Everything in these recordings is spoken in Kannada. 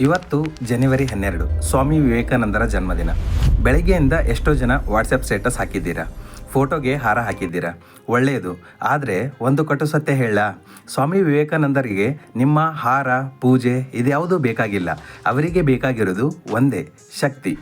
ಇವತ್ತು ಜನವರಿ ಹನ್ನೆರಡು. ಸ್ವಾಮಿ ವಿವೇಕಾನಂದರ ಜನ್ಮದಿನ. ಬೆಳಗ್ಗೆಯಿಂದ ಎಷ್ಟೋ ಜನ ವಾಟ್ಸಪ್ ಸ್ಟೇಟಸ್ ಹಾಕಿದ್ದೀರಾ. ಫೋಟೋಗೆ ಹಾರ ಹಾಕಿದ್ದೀರಾ. ಒಳ್ಳೆಯದು ಆದರೆ ಒಂದು ಕಟು ಸತ್ಯ ಹೇಳ. ಸ್ವಾಮಿ ವಿವೇಕಾನಂದರಿಗೆ ನಿಮ್ಮ ಹಾರ, ಪೂಜೆ ಇದ್ಯಾವುದೂ ಬೇಕಾಗಿಲ್ಲ. ಅವರಿಗೆ ಬೇಕಾಗಿರೋದು ಒಂದೇ, ಶಕ್ತಿ.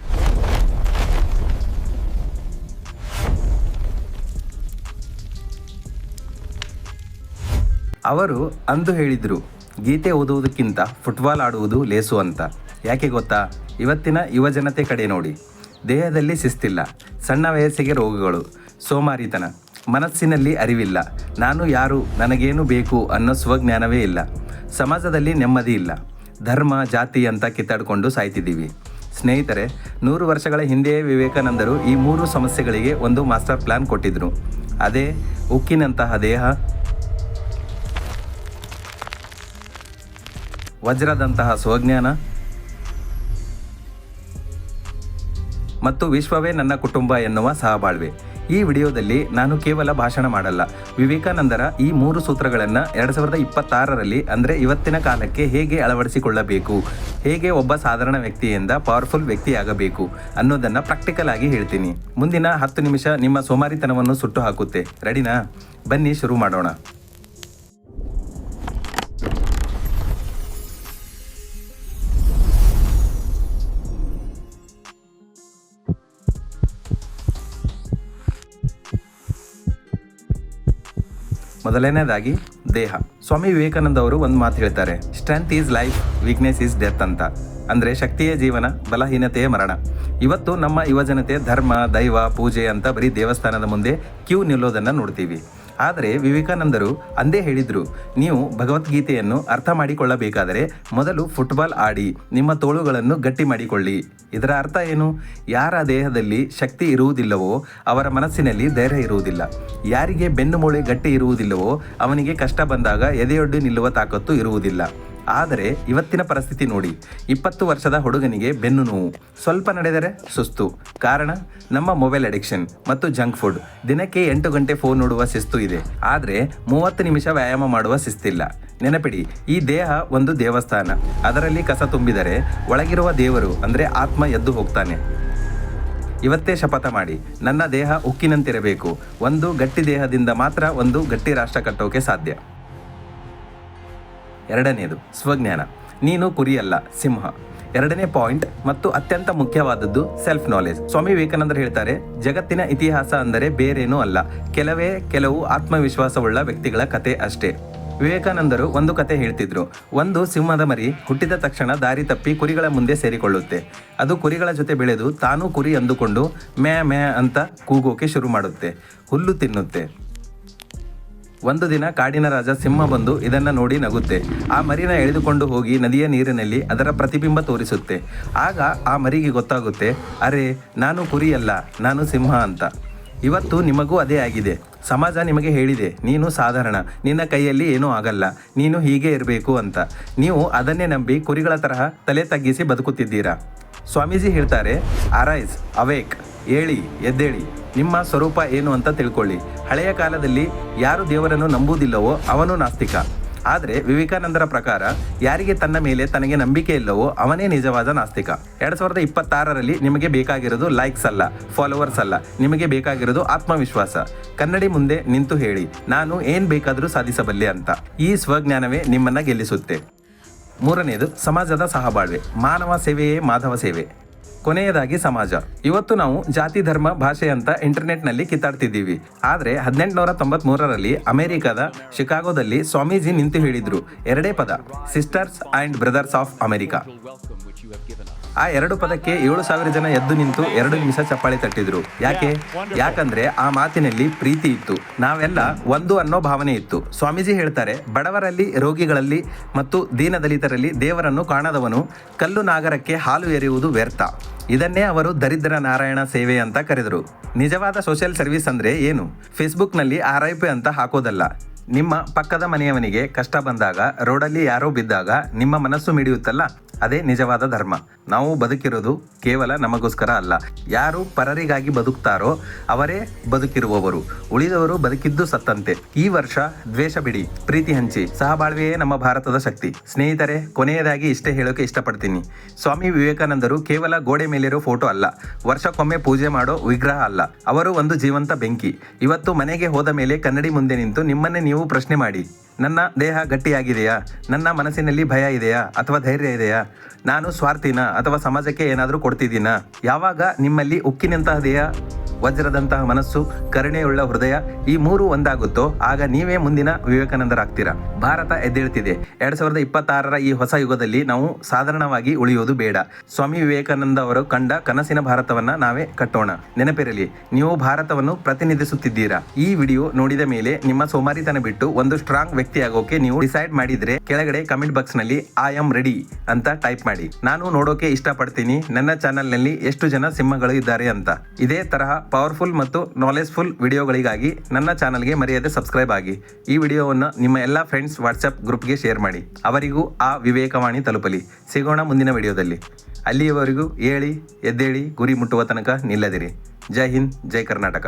ಅವರು ಅಂದು ಹೇಳಿದರು ಗೀತೆ ಓದುವುದಕ್ಕಿಂತ ಫುಟ್ಬಾಲ್ ಆಡುವುದು ಲೇಸು ಅಂತ. ಯಾಕೆ ಗೊತ್ತಾ? ಇವತ್ತಿನ ಯುವಜನತೆ ಕಡೆ ನೋಡಿ. ದೇಹದಲ್ಲಿ ಶಿಸ್ತಿಲ್ಲ, ಸಣ್ಣ ವಯಸ್ಸಿಗೆ ರೋಗಗಳು, ಸೋಮಾರಿತನ. ಮನಸ್ಸಿನಲ್ಲಿ ಅರಿವಿಲ್ಲ. ನಾನು ಯಾರು, ನನಗೇನು ಬೇಕು ಅನ್ನೋ ಸ್ವಜ್ಞಾನವೇ ಇಲ್ಲ. ಸಮಾಜದಲ್ಲಿ ನೆಮ್ಮದಿ ಇಲ್ಲ. ಧರ್ಮ, ಜಾತಿ ಅಂತ ಕಿತ್ತಾಡಿಕೊಂಡು ಸಾಯ್ತಿದ್ದೀವಿ. ಸ್ನೇಹಿತರೆ, ನೂರು ವರ್ಷಗಳ ಹಿಂದೆಯೇ ವಿವೇಕಾನಂದರು ಈ ಮೂರು ಸಮಸ್ಯೆಗಳಿಗೆ ಒಂದು ಮಾಸ್ಟರ್ ಪ್ಲಾನ್ ಕೊಟ್ಟಿದ್ದರು ಅದೇ, ಉಕ್ಕಿನಂತಹ ದೇಹ ವಜ್ರದಂತಹ ಸ್ವಜ್ಞಾನ ಮತ್ತು ವಿಶ್ವವೇ ನನ್ನ ಕುಟುಂಬ ಎನ್ನುವ ಸಹಬಾಳ್ವೆ. ಈ ವಿಡಿಯೋದಲ್ಲಿ ನಾನು ಕೇವಲ ಭಾಷಣ ಮಾಡಲ್ಲ. ವಿವೇಕಾನಂದರ ಈ ಮೂರು ಸೂತ್ರಗಳನ್ನು ಎರಡು ಸಾವಿರದ ಇಪ್ಪತ್ತಾರರಲ್ಲಿ ಅಂದರೆ ಇವತ್ತಿನ ಕಾಲಕ್ಕೆ ಹೇಗೆ ಅಳವಡಿಸಿಕೊಳ್ಳಬೇಕು, ಹೇಗೆ ಒಬ್ಬ ಸಾಧಾರಣ ವ್ಯಕ್ತಿಯಿಂದ ಪವರ್ಫುಲ್ ವ್ಯಕ್ತಿಯಾಗಬೇಕು ಅನ್ನೋದನ್ನು ಪ್ರಾಕ್ಟಿಕಲ್ ಆಗಿ ಹೇಳ್ತೀನಿ. ಮುಂದಿನ ಹತ್ತು ನಿಮಿಷ ನಿಮ್ಮ ಸೋಮಾರಿತನವನ್ನು ಸುಟ್ಟು ಹಾಕುತ್ತೆ. ರೆಡಿನಾ ಬನ್ನಿ ಶುರು ಮಾಡೋಣ. ಮೊದಲನೇದಾಗಿ ದೇಹ. ಸ್ವಾಮಿ ವಿವೇಕಾನಂದ ಅವರು ಒಂದು ಮಾತು ಹೇಳ್ತಾರೆ. Strength is life weakness is death ಅಂತ. ಅಂದರೆ ಶಕ್ತಿಯ ಜೀವನ, ಬಲಹೀನತೆಯೇ ಮರಣ. ಇವತ್ತು ನಮ್ಮ ಯುವಜನತೆ ಧರ್ಮ, ದೈವ, ಪೂಜೆ ಅಂತ ಬರೀ ದೇವಸ್ಥಾನದ ಮುಂದೆ ಕ್ಯೂ ನಿಲ್ಲೋದನ್ನು ನೋಡ್ತೀವಿ. ಆದರೆ ವಿವೇಕಾನಂದರು ಅಂದೇ ಹೇಳಿದ್ರು, ನೀವು ಭಗವದ್ಗೀತೆಯನ್ನು ಅರ್ಥ ಮಾಡಿಕೊಳ್ಳಬೇಕಾದರೆ ಮೊದಲು ಫುಟ್ಬಾಲ್ ಆಡಿ, ನಿಮ್ಮ ತೋಳುಗಳನ್ನು ಗಟ್ಟಿ ಮಾಡಿಕೊಳ್ಳಿ. ಇದರ ಅರ್ಥ ಏನು? ಯಾರ ದೇಹದಲ್ಲಿ ಶಕ್ತಿ ಇರುವುದಿಲ್ಲವೋ ಅವರ ಮನಸ್ಸಿನಲ್ಲಿ ಧೈರ್ಯ ಇರುವುದಿಲ್ಲ. ಯಾರಿಗೆ ಬೆನ್ನು ಮೂಳೆ ಗಟ್ಟಿ ಇರುವುದಿಲ್ಲವೋ ಅವನಿಗೆ ಕಷ್ಟ ಬಂದಾಗ ಎದೆಯೊಡ್ಡಿ ನಿಲ್ಲುವ ತಾಕತ್ತು ಇರುವುದಿಲ್ಲ. ಆದರೆ ಇವತ್ತಿನ ಪರಿಸ್ಥಿತಿ ನೋಡಿ. ಇಪ್ಪತ್ತು ವರ್ಷದ ಹುಡುಗನಿಗೆ ಬೆನ್ನು ನೋವು. ಸ್ವಲ್ಪ ನಡೆದರೆ ಸುಸ್ತು. ಕಾರಣ, ನಮ್ಮ ಮೊಬೈಲ್ ಅಡಿಕ್ಷನ್ ಮತ್ತು ಜಂಕ್ ಫುಡ್. ದಿನಕ್ಕೆ ಎಂಟು ಗಂಟೆ ಫೋನ್ ನೋಡುವ ಶಿಸ್ತು ಇದೆ. ಆದರೆ ಮೂವತ್ತು ನಿಮಿಷ ವ್ಯಾಯಾಮ ಮಾಡುವ ಶಿಸ್ತಿಲ್ಲ. ನೆನಪಿಡಿ, ಈ ದೇಹ ಒಂದು ದೇವಸ್ಥಾನ. ಅದರಲ್ಲಿ ಕಸ ತುಂಬಿದರೆ ಒಳಗಿರುವ ದೇವರು, ಅಂದರೆ ಆತ್ಮ ಎದ್ದು ಹೋಗ್ತಾನೆ. ಇವತ್ತೇ ಶಪಥ ಮಾಡಿ. ನನ್ನ ದೇಹ ಉಕ್ಕಿನಂತಿರಬೇಕು. ಒಂದು ಗಟ್ಟಿ ದೇಹದಿಂದ ಮಾತ್ರ ಒಂದು ಗಟ್ಟಿ ರಾಷ್ಟ್ರ ಕಟ್ಟೋಕೆ ಸಾಧ್ಯ. ಎರಡನೇದು, ಸ್ವಜ್ಞಾನ. ನೀನು ಕುರಿಯಲ್ಲ, ಸಿಂಹ. ಎರಡನೇ ಪಾಯಿಂಟ್, ಮತ್ತು ಅತ್ಯಂತ ಮುಖ್ಯವಾದದ್ದು ಸೆಲ್ಫ್ ನಾಲೆಜ್ ಸ್ವಾಮಿ ವಿವೇಕಾನಂದರು ಹೇಳ್ತಾರೆ, ಜಗತ್ತಿನ ಇತಿಹಾಸ ಅಂದರೆ ಬೇರೇನೂ ಅಲ್ಲ. ಕೆಲವೇ ಕೆಲವು ಆತ್ಮವಿಶ್ವಾಸವುಳ್ಳ ವ್ಯಕ್ತಿಗಳ ಕತೆ ಅಷ್ಟೇ. ವಿವೇಕಾನಂದರು ಒಂದು ಕತೆ ಹೇಳ್ತಿದ್ರು, ಒಂದು ಸಿಂಹದ ಮರಿ ಹುಟ್ಟಿದ ತಕ್ಷಣ ದಾರಿ ತಪ್ಪಿ ಕುರಿಗಳ ಮುಂದೆ ಸೇರಿಕೊಳ್ಳುತ್ತೆ. ಅದು ಕುರಿಗಳ ಜೊತೆ ಬೆಳೆದು ತಾನೂ ಕುರಿ ಅಂದುಕೊಂಡು ಮ್ಯಾ ಮ್ಯಾ ಅಂತ ಕೂಗೋಕೆ ಶುರು ಮಾಡುತ್ತೆ. ಹುಲ್ಲು ತಿನ್ನುತ್ತೆ. ಒಂದು ದಿನ ಕಾಡಿನ ರಾಜ ಸಿಂಹ ಬಂದು ಇದನ್ನ ನೋಡಿ ನಗುತ್ತೆ. ಆ ಮರಿನ ಎಳೆದುಕೊಂಡು ಹೋಗಿ ನದಿಯ ನೀರಿನಲ್ಲಿ ಅದರ ಪ್ರತಿಬಿಂಬ ತೋರಿಸುತ್ತೆ. ಆಗ ಆ ಮರಿಗೆ ಗೊತ್ತಾಗುತ್ತೆ, ಅರೆ, ನಾನು ಕುರಿಯಲ್ಲ, ನಾನು ಸಿಂಹ ಅಂತ. ಇವತ್ತು ನಿಮಗೂ ಅದೇ ಆಗಿದೆ. ಸಮಾಜ ನಿಮಗೆ ಹೇಳಿದೆ, ನೀನು ಸಾಧಾರಣ, ನಿನ್ನ ಕೈಯಲ್ಲಿ ಏನೂ ಆಗಲ್ಲ, ನೀನು ಹೀಗೆ ಇರಬೇಕು ಅಂತ. ನೀವು ಅದನ್ನೇ ನಂಬಿ ಕುರಿಗಳ ತರಹ ತಲೆ ತಗ್ಗಿಸಿ ಬದುಕುತ್ತಿದ್ದೀರಾ? ಸ್ವಾಮೀಜಿ ಹೇಳ್ತಾರೆ ಅರೈಸ್ ಅವೇಕ್ ಏಳಿ ಎದ್ದೇಳಿ. ನಿಮ್ಮ ಸ್ವರೂಪ ಏನು ಅಂತ ತಿಳ್ಕೊಳ್ಳಿ. ಹಳೆಯ ಕಾಲದಲ್ಲಿ ಯಾರು ದೇವರನ್ನು ನಂಬುವುದಿಲ್ಲವೋ ಅವನು ನಾಸ್ತಿಕ. ಆದರೆ ವಿವೇಕಾನಂದರ ಪ್ರಕಾರ ಯಾರಿಗೆ ತನ್ನ ಮೇಲೆ ತನಗೆ ನಂಬಿಕೆ ಇಲ್ಲವೋ ಅವನೇ ನಿಜವಾದ ನಾಸ್ತಿಕ. ಎರಡು ಸಾವಿರದ ಇಪ್ಪತ್ತಾರರಲ್ಲಿ ನಿಮಗೆ ಬೇಕಾಗಿರೋದು ಲೈಕ್ಸ್ ಅಲ್ಲ ಫಾಲೋವರ್ಸ್ ಅಲ್ಲ. ನಿಮಗೆ ಬೇಕಾಗಿರೋದು ಆತ್ಮವಿಶ್ವಾಸ. ಕನ್ನಡಿ ಮುಂದೆ ನಿಂತು ಹೇಳಿ, ನಾನು ಏನು ಬೇಕಾದರೂ ಸಾಧಿಸಬಲ್ಲೆ ಅಂತ. ಈ ಸ್ವಜ್ಞಾನವೇ ನಿಮ್ಮನ್ನ ಗೆಲ್ಲಿಸುತ್ತೆ. ಮೂರನೆಯದು ಸಮಾಜದ ಸಹಬಾಳ್ವೆ. ಮಾನವ ಸೇವೆಯೇ ಮಾಧವ ಸೇವೆ. ಕೊನೆಯದಾಗಿ ಸಮಾಜ. ಇವತ್ತು ನಾವು ಜಾತಿ, ಧರ್ಮ, ಭಾಷೆ ಅಂತ ಇಂಟರ್ನೆಟ್ನಲ್ಲಿ ಕಿತ್ತಾಡ್ತಿದ್ದೀವಿ. ಆದರೆ ಹದಿನೆಂಟುನೂರ ತೊಂಬತ್ಮೂರರಲ್ಲಿ ಅಮೆರಿಕದ ಶಿಕಾಗೋದಲ್ಲಿ ಸ್ವಾಮೀಜಿ ನಿಂತು ಹೇಳಿದ್ರು, ಎರಡೇ ಪದ sisters and brothers of America ಆ ಎರಡು ಪದಕ್ಕೆ ಏಳು ಸಾವಿರ ಜನ ಎದ್ದು ನಿಂತು ಎರಡು ನಿಮಿಷ ಚಪ್ಪಾಳೆ ತಟ್ಟಿದ್ರು. ಯಾಕೆ? ಯಾಕಂದ್ರೆ ಆ ಮಾತಿನಲ್ಲಿ ಪ್ರೀತಿ ಇತ್ತು. ನಾವೆಲ್ಲ ಒಂದು ಅನ್ನೋ ಭಾವನೆ ಇತ್ತು. ಸ್ವಾಮೀಜಿ ಹೇಳ್ತಾರೆ, ಬಡವರಲ್ಲಿ, ರೋಗಿಗಳಲ್ಲಿ ಮತ್ತು ದೀನದಲಿತರಲ್ಲಿ ದೇವರನ್ನು ಕಾಣದವನು ಕಲ್ಲು ನಾಗರಕ್ಕೆ ಹಾಲು ಎರೆಯುವುದು ವ್ಯರ್ಥ. ಇದನ್ನೇ ಅವರು ದರಿದ್ರ ನಾರಾಯಣ ಸೇವೆ ಅಂತ ಕರೆದರು. ನಿಜವಾದ ಸೋಷಿಯಲ್ ಸರ್ವಿಸ್ ಅಂದ್ರೆ ಏನು? ಫೇಸ್ಬುಕ್ನಲ್ಲಿ ಆರ್ ಐ ಪಿ ಅಂತ ಹಾಕೋದಲ್ಲ. ನಿಮ್ಮ ಪಕ್ಕದ ಮನೆಯವನಿಗೆ ಕಷ್ಟ ಬಂದಾಗ, ರೋಡಲ್ಲಿ ಯಾರೋ ಬಿದ್ದಾಗ ನಿಮ್ಮ ಮನಸ್ಸು ಮಿಡಿಯುತ್ತಲ್ಲ? ಅದೇ ನಿಜವಾದ ಧರ್ಮ. ನಾವು ಬದುಕಿರೋದು ಕೇವಲ ನಮಗೋಸ್ಕರ ಅಲ್ಲ. ಯಾರು ಪರರಿಗಾಗಿ ಬದುಕ್ತಾರೋ ಅವರೇ ಬದುಕಿರುವವರು. ಉಳಿದವರು ಬದುಕಿದ್ದು ಸತ್ತಂತೆ. ಈ ವರ್ಷ ದ್ವೇಷ ಬಿಡಿ, ಪ್ರೀತಿ ಹಂಚಿ. ಸಹಬಾಳ್ವೆಯೇ ನಮ್ಮ ಭಾರತದ ಶಕ್ತಿ. ಸ್ನೇಹಿತರೆ, ಕೊನೆಯದಾಗಿ ಇಷ್ಟೇ ಹೇಳೋಕೆ ಇಷ್ಟಪಡ್ತೀನಿ. ಸ್ವಾಮಿ ವಿವೇಕಾನಂದರು ಕೇವಲ ಗೋಡೆ ಮೇಲಿರೋ ಫೋಟೋ ಅಲ್ಲ, ವರ್ಷಕ್ಕೊಮ್ಮೆ ಪೂಜೆ ಮಾಡೋ ವಿಗ್ರಹ ಅಲ್ಲ. ಅವರು ಒಂದು ಜೀವಂತ ಬೆಂಕಿ. ಇವತ್ತು ಮನೆಗೆ ಹೋದ ಮೇಲೆ ಕನ್ನಡಿ ಮುಂದೆ ನಿಂತು ನಿಮ್ಮನ್ನೇ ನೀವು ಪ್ರಶ್ನೆ ಮಾಡಿ, ನನ್ನ ದೇಹ ಗಟ್ಟಿಯಾಗಿದೆಯಾ? ನನ್ನ ಮನಸ್ಸಿನಲ್ಲಿ ಭಯ ಇದೆಯಾ? ಅಥವಾ ಧೈರ್ಯ ಇದೆಯಾ? ನಾನು ಸ್ವಾರ್ಥಿನ ಅಥವಾ ಸಮಾಜಕ್ಕೆ ಏನಾದರೂ ಕೊಡ್ತಿದ್ದೀನಾ? ಯಾವಾಗ ನಿಮ್ಮಲ್ಲಿ ಉಕ್ಕಿನಂತಹ ದೇಹ? ವಜ್ರದಂತಹ ಮನಸ್ಸು, ಕರುಣೆಯುಳ್ಳ ಹೃದಯ ಈ ಮೂರು ಒಂದಾಗುತ್ತೋ ಆಗ ನೀವೇ ಮುಂದಿನ ವಿವೇಕಾನಂದರಾಗ್ತೀರಾ? ಭಾರತ ಎದ್ದೇಳ್ತಿದೆ. ಎರಡ್ ಸಾವಿರದ ಇಪ್ಪತ್ತಾರರ ಈ ಹೊಸ ಯುಗದಲ್ಲಿ ನಾವು ಸಾಧಾರಣವಾಗಿ ಉಳಿಯೋದು ಬೇಡ. ಸ್ವಾಮಿ ವಿವೇಕಾನಂದ ಅವರು ಕಂಡ ಕನಸಿನ ಭಾರತವನ್ನ ನಾವೇ ಕಟ್ಟೋಣ. ನೆನಪಿರಲಿ, ನೀವು ಭಾರತವನ್ನು ಪ್ರತಿನಿಧಿಸುತ್ತಿದ್ದೀರಾ? ಈ ವಿಡಿಯೋ ನೋಡಿದ ಮೇಲೆ ನಿಮ್ಮ ಸೋಮಾರಿತನ ಬಿಟ್ಟು ಒಂದು ಸ್ಟ್ರಾಂಗ್ ವ್ಯಕ್ತಿ ಆಗೋಕೆ ನೀವು ಡಿಸೈಡ್ ಮಾಡಿದ್ರೆ ಕೆಳಗಡೆ ಕಮೆಂಟ್ ಬಾಕ್ಸ್ನಲ್ಲಿ ಐ ಆಮ್ ರೆಡಿ ಅಂತ ಟೈಪ್ ಮಾಡಿ. ನಾನು ನೋಡೋಕೆ ಇಷ್ಟಪಡ್ತೀನಿ. ನನ್ನ ಚಾನೆಲ್ನಲ್ಲಿ ಎಷ್ಟು ಜನ ಸಿಂಹಗಳು ಇದ್ದಾರೆ ಅಂತ. ಇದೇ ತರಹ ಪವರ್ಫುಲ್ ಮತ್ತು ನಾಲೆಜ್ಫುಲ್ ವಿಡಿಯೋಗಳಿಗಾಗಿ ನನ್ನ ಚಾನಲ್ಗೆ ಮರೆಯದೆ ಸಬ್ಸ್ಕ್ರೈಬ್ ಆಗಿ. ಈ ವಿಡಿಯೋವನ್ನು ನಿಮ್ಮ ಎಲ್ಲ ಫ್ರೆಂಡ್ಸ್ ವಾಟ್ಸಪ್ ಗ್ರೂಪ್ಗೆ ಶೇರ್ ಮಾಡಿ. ಅವರಿಗೂ ಆ ವಿವೇಕವಾಣಿ ತಲುಪಲಿ. ಸಿಗೋಣ ಮುಂದಿನ ವಿಡಿಯೋದಲ್ಲಿ ಅಲ್ಲಿಯವರೆಗೂ ಏಳಿ, ಎದ್ದೇಳಿ, ಗುರಿ ಮುಟ್ಟುವ ತನಕ ನಿಲ್ಲದಿರಿ. ಜೈ ಹಿಂದ್, ಜೈ ಕರ್ನಾಟಕ.